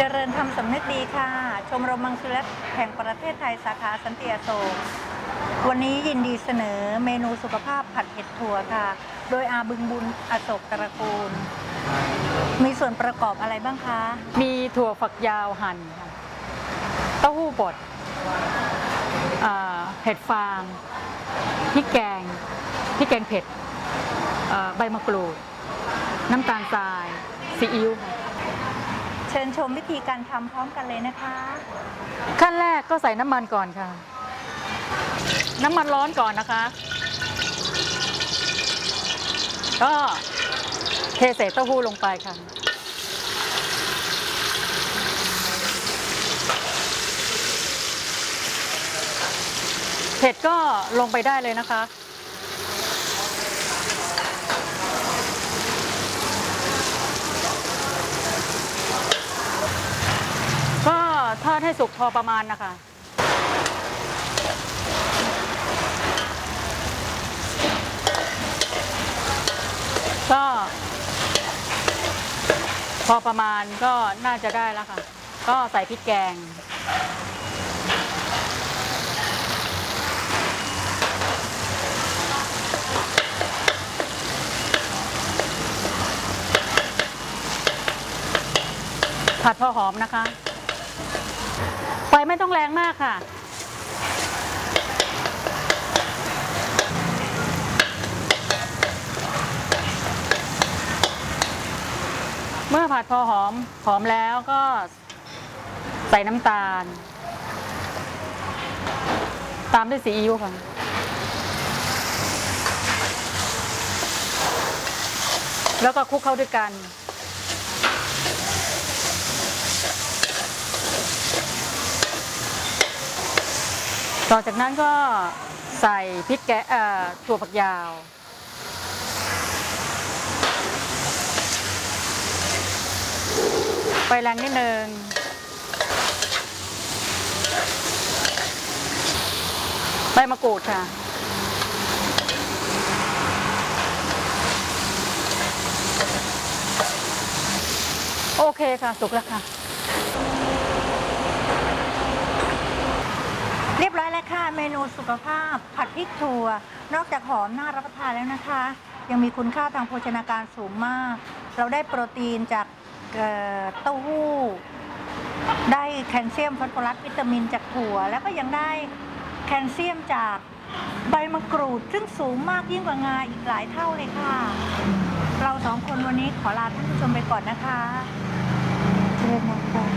จริญธรรมรมมังสวิรัตแห่งประเทศไทยสาขาสันติอโศกวันนี้ยินดีเสนอเมนูสุขภาพผัดเห็ดถั่วค่ะ โดยอาบึงบุญอโศกตระกูล มีส่วนประกอบอะไรบ้างคะ มีถั่วฝักยาวหั่นค่ะเต้าหู้บดอ่าเห็ดฟางพริกแกงพริกแกงเผ็ดอ่าใบมะกรูด น้ำตาลทรายซีอิ๊วค่ะ เชิญชมวิธีการทำพร้อมกันเลยนะคะ ขั้นแรกก็ใส่น้ำมันก่อนค่ะ น้ำมันร้อนก่อนนะคะ ก็เทเศษเต้าหู้ลงไปค่ะ เผ็ดก็ลงไปได้เลยนะคะ ก็ทอ ดให้สุกพอประมาณนะคะ ก็ พอประมาณก็น่าจะได้แล้วค่ะ ก็ใส่พริกแกงผัดพอหอมนะคะ ไฟไม่ต้องแรงมากค่ะ เมื่อผัดพอหอมหอมแล้วก็ใส่น้ำตาล ตามด้วยซีอิ๊วค่ะแล้วก็คลุกเข้าด้วยกัน ต่อจากนั้นก็ใส่พริกแกะเอ่อถั่วฝักยาวไฟแรงนิดนึงใบมะกรูดค่ะโอเคค่ะสุกแล้วค่ะ เรียบร้อยแล้ว ค่ะเมนูสุขภาพผัดพริกถั่ว นอกจากหอมน่ารับประทานแล้วนะคะ ยังมีคุณค่าทางโภชนาการสูงมาก เราได้โปรตีนจากเต้าหู้ ได้แคลเซียมฟอสฟอรัสวิตามินจากถั่ว แล้วก็ยังได้แคลเซียมจากใบมะกรูด ซึ่งสูงมากยิ่งกว่างาอีกหลายเท่าเลยค่ะ เราสองคนวันนี้ขอลาท่านผู้ชมไปก่อนนะคะเชิญนะคะ